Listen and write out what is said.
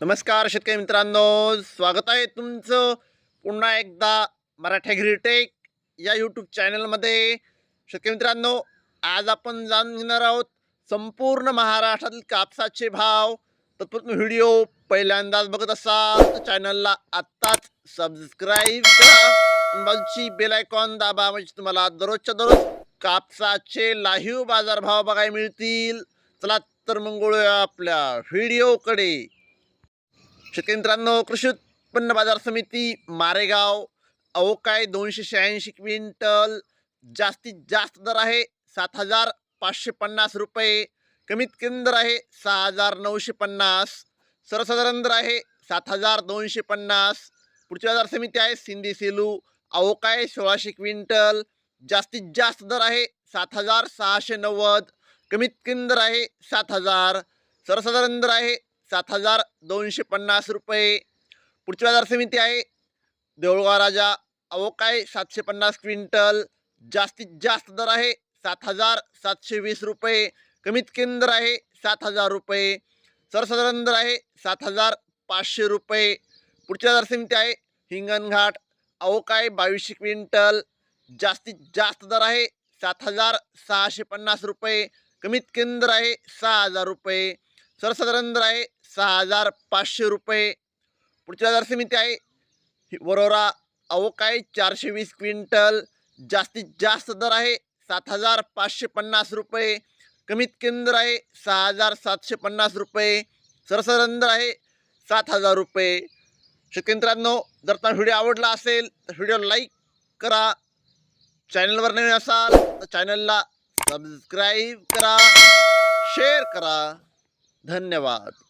नमस्कार शेतकरी मित्रांनो स्वागत आहे तुमचं पुन्हा एकदा मराठा ॲग्रीटेक या यूट्यूब चॅनलमध्ये शेतकरी मित्रांनो आज आपण जाणून घेणार आहोत संपूर्ण महाराष्ट्रातील कापसाचे भाव. तत्पूर्वी व्हिडिओ पहिल्यांदाच बघत असाल तर चॅनलला आत्ताच सबस्क्राईब करा. बेलायकॉन बाजूची बेल आयकॉन दाबा म्हणजे तुम्हाला दररोजच्या दररोज कापसाचे लाईव्ह बाजारभाव बघायला मिळतील. चला तर मग आपल्या व्हिडिओकडे. शेतकरी मित्रांनो कृषी उत्पन्न बाजार समिती मारेगाव अवकाय दोनशे शहाऐंशी क्विंटल जास्तीत जास्त दर आहे सात हजार पाचशे पन्नास रुपये. कमीत कमी दर आहे सहा हजार नऊशे पन्नास. सर्वसाधारण दर आहे सात हजार दोनशे पन्नास. पुढची बाजार समिती आहे सिंधी सेलू अवकाय सोळाशे क्विंटल जास्तीत जास्त दर आहे सात हजार सहाशे नव्वद. कमीत कमी दर आहे सात हजार. सर्वसाधारण दर आहे सात हजार दोनशे पन्नास रुपये. पुढची बाजार समिती आहे. देऊळगाव राजा अवकाय सातशे पन्नास क्विंटल. जास्तीत जास्त दर आहे सात हजार सातशे वीस रुपये. कमीत कमी दर आहे सात हजार रुपये. सर्वसाधारण दर आहे सात हजार पाचशे रुपये. पुढची बाजार समिती आहे हिंगणघाट अवकाय बावीसशे क्विंटल. जास्तीत जास्त दर आहे सात हजार सहाशे पन्नास रुपये. कमीत कमी दर आहे सहा हजार रुपये. सर्वसाधारण दर आहे सहा हजार पाचशे रुपये. पुढची बाजार समिती आहे. वरोरा वरोरा आहे. चारशे वीस क्विंटल. जास्तीत जास्त दर आहे. सात हजार पाचशे पन्नास रुपये. कमीत कमी दर आहे सहा हजार सातशे पन्नास रुपये. सर्वसाधारण दर आहे सात हजार रुपये. शेतकरी जर तुम्हाला व्हिडिओ आवडला असेल तर व्हिडिओ लाईक करा. चॅनलवर नवीन असाल तर चॅनलला सबस्क्राईब करा. शेअर करा. धन्यवाद.